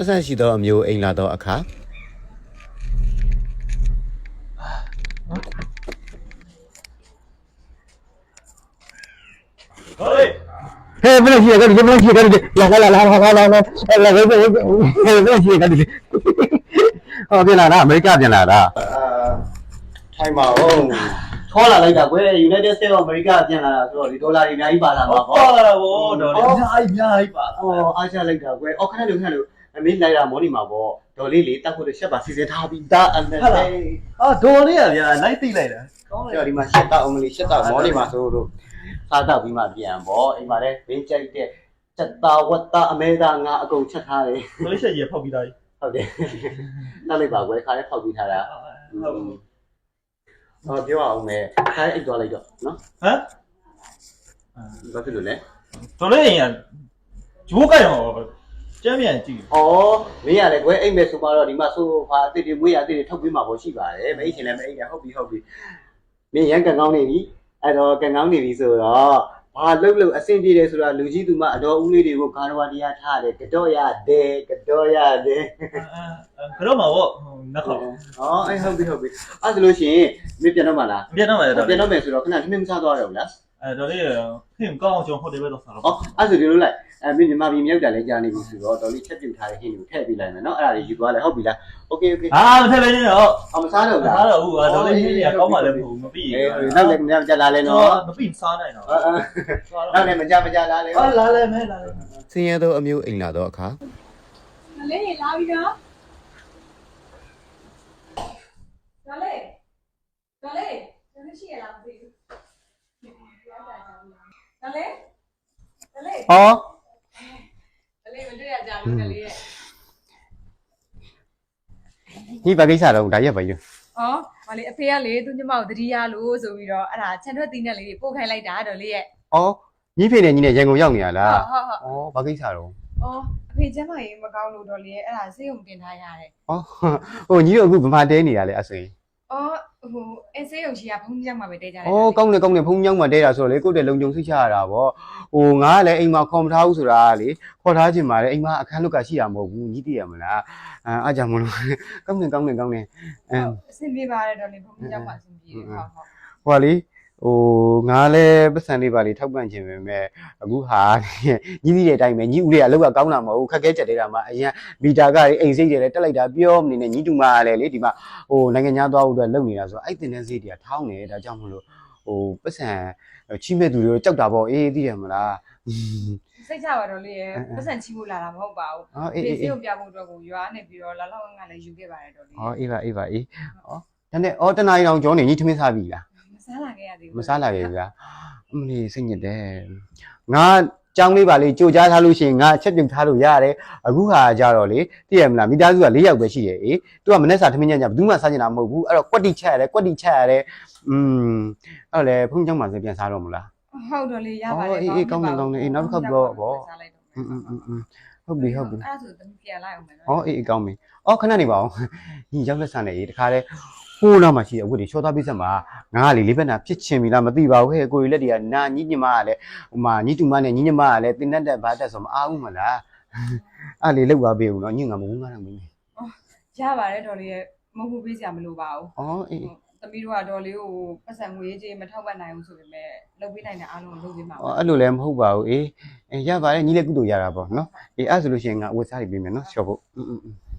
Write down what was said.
ပတ်စံရှိသောအမျိုးအိမ်လာသောအခါဟောလေဟဲ့ဘယ်လိုရှိရကြဒီဘယ်လိုရှိရကြဒီလာလာလာလာလာလာလာလာဘယ်ဘယ်ဘယ်လိုရှိရကြဒီဟောပြန်လာတာအမေရိကပြန်လာတာထိုင်ပါဦးခေါ်လာလိုက်တာကွယ် United States of America ပြန်လာတာဆိုတော့ဒီဒေါ်လာတွေအများကြီးပါလာမှာဟောပေါ့လာတာဗောတော်လေးအများကြီးအများကြီးပါအော်အားချလိုက်တာကွယ်အော်ခဏလေးခဏလေး အမေလိုက်တာမောနေမှာပေါ့ဒေါ်လေးလေးတက်ဖို့တရှက်ပါစီစဉ်ထားပြီးသားအမေဟာဒေါ်လေးကဗျာလိုက်သိလိုက်တာကောင်းလေကျော်ဒီမှာရှက်တော့အမလေးရှက်တော့မောနေမှာဆိုတော့စားတော့ပြီးမှပြန်ပေါ့အိမ်မှာလည်းဘင်းကြိုက်တဲ့စက်တာဝတ်တာအမဲသားငါအကုန်ချက်ထားတယ်ဒေါ်လေးချက်ကြီးဖောက်ပြီးသားကြီးဟုတ်တယ်တက်လိုက်ပါကွယ်ခါလေးဖောက်ပြီးထားတာဟုတ်ဟောပြောအောင်မယ်ခိုင်းအိတ်သွားလိုက်တော့နော်ဟမ်ဘာဖြစ်လို့လဲဒေါ်လေးအိမ်ကဂျိုးကြိုင်တော့ ကျမ်းပြန်ကြည့်။အော်မင်းရလေကွယ်အိမ်မဲ့ဆိုမှတော့ဒီမှာဆိုဖာအစ်စ်တွေမွေးရအစ်စ်တွေထုတ်ပြီးမှပေါ့ရှိပါတယ်။မအိတ်ချင်လည်းမအိတ်ရဟုတ်ပြီဟုတ်ပြီ။မင်းရန်ကန်ကောင်းနေပြီ။အဲ့တော့ကန်ကောင်းနေပြီဆိုတော့ဘာလှုပ်လို့အဆင်ပြေတယ်ဆိုတာလူကြီးသူမအတော်ဦးလေးတွေကိုကာရဝတရားထားတယ်။ကတော့ရတယ်ကတော့ရတယ်ဘယ်တော့မှဗောနှက်ခေါ။အော်အဲ့ဟုတ်ပြီဟုတ်ပြီ။အဲ့ဒါလို့ရှိရင်မင်းပြန်တော့မလားပြန်တော့မယ်။တော်ပြန်လေးတော့မယ်ဆိုတော့ခဏနှင်းမစားသွားရဘူးလား အဲဒေါ်လေးခင်ကောင်းအောင်ကျွန်တော်ဟိုတယ်ပဲတော့စားတော့။အော်အဲ့ဒါဆိုဒီလိုလိုက်အဲမင်းမြန်မာပြည်မြောက်တာလည်းကြားနေပြီဆိုတော့တော်လေးချက်ပြုတ်ထားတဲ့ဟင်းကိုထည့်ပေးလိုက်မယ်နော်။အဲ့ဒါလေးယူသွားလိုက်ဟုတ်ပြီလား။ Okay okay အာမထက်ပဲနေတော့အောင်မစားတော့ဘူးလားစားတော့ဟုတ်ဒေါ်လေးကြီးကကောင်းပါလေမဟုတ်မပြီးအေးနောက်လည်းမကြလာလဲနော်မပြီးစားနိုင်တော့နောက်လည်းမကြမကြလာလဲဟောလာလဲမဲလာလဲဆင်းရဲသောအမျိုးအိမ်လာသောအခါမလေးလာပြီနော်ဒါလေးဒါလေးဒါလေးရှိရလားမသိဘူးဒါလေးဒါလေး ဟောဒါလေးမတွေ့ရကြဘူးဒါလေးရဲ့ဒီဘာကိစ္စတော့ဒါရက်ပဲယူဩမလေးအဖေကလေသူညမကိုတတိယလို့ဆိုပြီးတော့အဲ့ဒါခြံထွက်တင်းနဲ့လေးပို့ခိုင်းလိုက်တာတော်လေးရဲ့ဩညီဖေနဲ့ညီနဲ့ရန်ကုန်ရောက်နေရလားဟုတ်ဟုတ်ဟုတ်ဩဘာကိစ္စတော့ဩအဖေကျမ်းမကြီးမကောင်းလို့တော်လေးရဲ့အဲ့ဒါဆေးရုံတင်ထားရတယ်ဩဟိုညီတို့အခုဗမာတဲနေရလေအဆွေ ဩဟိုအဲဆေးရုံရှိကဘုန်းကြီးကျောင်းမှာပဲတဲကြတယ်ဩကောင်းတယ်ကောင်းတယ်ဖုန်းကြောင်းမှာတဲတာဆိုတော့လေကိုယ့်တဲ့လုံခြုံစိတ်ချရတာဗောဟိုငါကလည်းအိမ်မှာခေါ်မထားဘူးဆိုတာကလေခေါ်ထားခြင်းပါလေအိမ်မှာအခန်းလွတ်ကရှိရမဟုတ်ဘူးညီတည်ရမလားအဲအားကြောင့်မလို့ကောင်းတယ်ကောင်းတယ်ကောင်းတယ်အဲ အဆင်ပြေပါတယ်တော်လေးဘုန်းကြီးကျောင်းမှာအဆင်ပြေဟုတ်ဟုတ် ဟိုကလေ ဟိုငါလည်းပတ်စံလေးပါလေထောက်ပံ့ခြင်းပဲမဲ့အခုဟာညီကြီးတဲ့အတိုင်းပဲညီဦးလေးကအလောက်ကကောင်းတာမဟုတ်ဘူးခက်ခဲချက်တွေကမှအရင်မီတာကလေအိမ်စိတ်တွေလည်းတက်လိုက်တာပြောမနေနဲ့ညီတူမကလည်းလေဒီမှာဟိုနိုင်ငံခြားသွားဖို့အတွက်လုပ်နေတာဆိုတော့အဲ့တင်တဲ့စိတ်တွေကထောင်းနေဒါကြောင့်မလို့ဟိုပတ်စံချီးမဲ့သူတွေကြောက်တာပေါ့အေးသိရမလားစိတ်ချပါတော့လေးရဲ့ပတ်စံချီးဖို့လာတာမဟုတ်ပါဘူးဟောအေးဒီအေးဆေးအေးရုံပြဖို့အတွက်ကိုရွာနေပြီးတော့လာလောက်ငါလည်းယူခဲ့ပါတယ်တော်လေးဟောအေးပါအေးပါအေးဟောဒါနဲ့အော်တနားရီအောင်ကျော်နေညီထမင်းစားပြီလားမ စားလာခဲ့ရသေးဘူး မစားလာပြီဗျာအမလေးစိတ်ညစ်တယ်ငါကြောင်းလေးပါလေကြိုကြားထားလို့ရှိရင်ငါချက်ပြုတ်ထားလို့ရတယ်အခုဟာကြတော့လေသိရမလားမိသားစုက၄ယောက်ပဲရှိရဲ့အေးသူကမနေ့စာထမင်းညံ့ညဘယ်သူမှစားကျင်တာမဟုတ်ဘူးအဲ့တော့ကွက်တိချက်ရတယ်ကွက်တိချက်ရတယ်อืมအဲ့တော့လေဖုန်းကြောင်းမှာစပြန်စားတော့မလား ဟုတ်တော်လေးရပါတယ် အေးအေးကောင်းတယ်ကောင်းတယ်အေးနောက်တစ်ခါပြောပေါ့ စားလိုက်တော့ อืมอืมอืมဟုတ်ပြီဟုတ်ပြီ အဲ့ဒါဆိုသမီးပြန်လိုက်အောင်မယ်နော် ဟောအေးအေးကောင်းပြီအော်ခဏနေပါအောင်ညီရောက်လက်ဆန်နေအေးတခါလေ ကိုးနောက်မှာရှိတဲ့အဝတ်တွေချောသားပိဆက်မှာငါကလေလေးဘက်နာဖြစ်ချင်ပြီလားမသိပါဘူးဟဲ့ကိုရီလက်တွေကနာညီညီမကလည်းဟိုမှာညီတူမနဲ့ညီညီမကလည်းတင်းနဲ့တက်ဘာတက်ဆိုမအားဘူးမလားအဲ့လေလောက်ပါပေးဦးနော်ညင်ငါမဝင်ကားတော့မင်းရပါတယ်ဒေါ်လေးရဲ့မဟုတ်ဘူးပေးစရာမလိုပါဘူးအော်အေးသမီးတို့ကဒေါ်လေးကိုပတ်စံငွေကြေးမထောက်ပံ့နိုင်ဘူးဆိုပေမဲ့လုပ်ပေးနိုင်တဲ့အားလုံးလုပ်ပေးမှာပါအော်အဲ့လိုလည်းမဟုတ်ပါဘူးအေးရပါတယ်ညီလေးကုတူရတာပေါ့နော်အေးအဲ့ဆိုလို့ရှိရင်ငါအဝတ်စားတွေပေးမယ်နော်ချော်ဖို့အင်းအင်း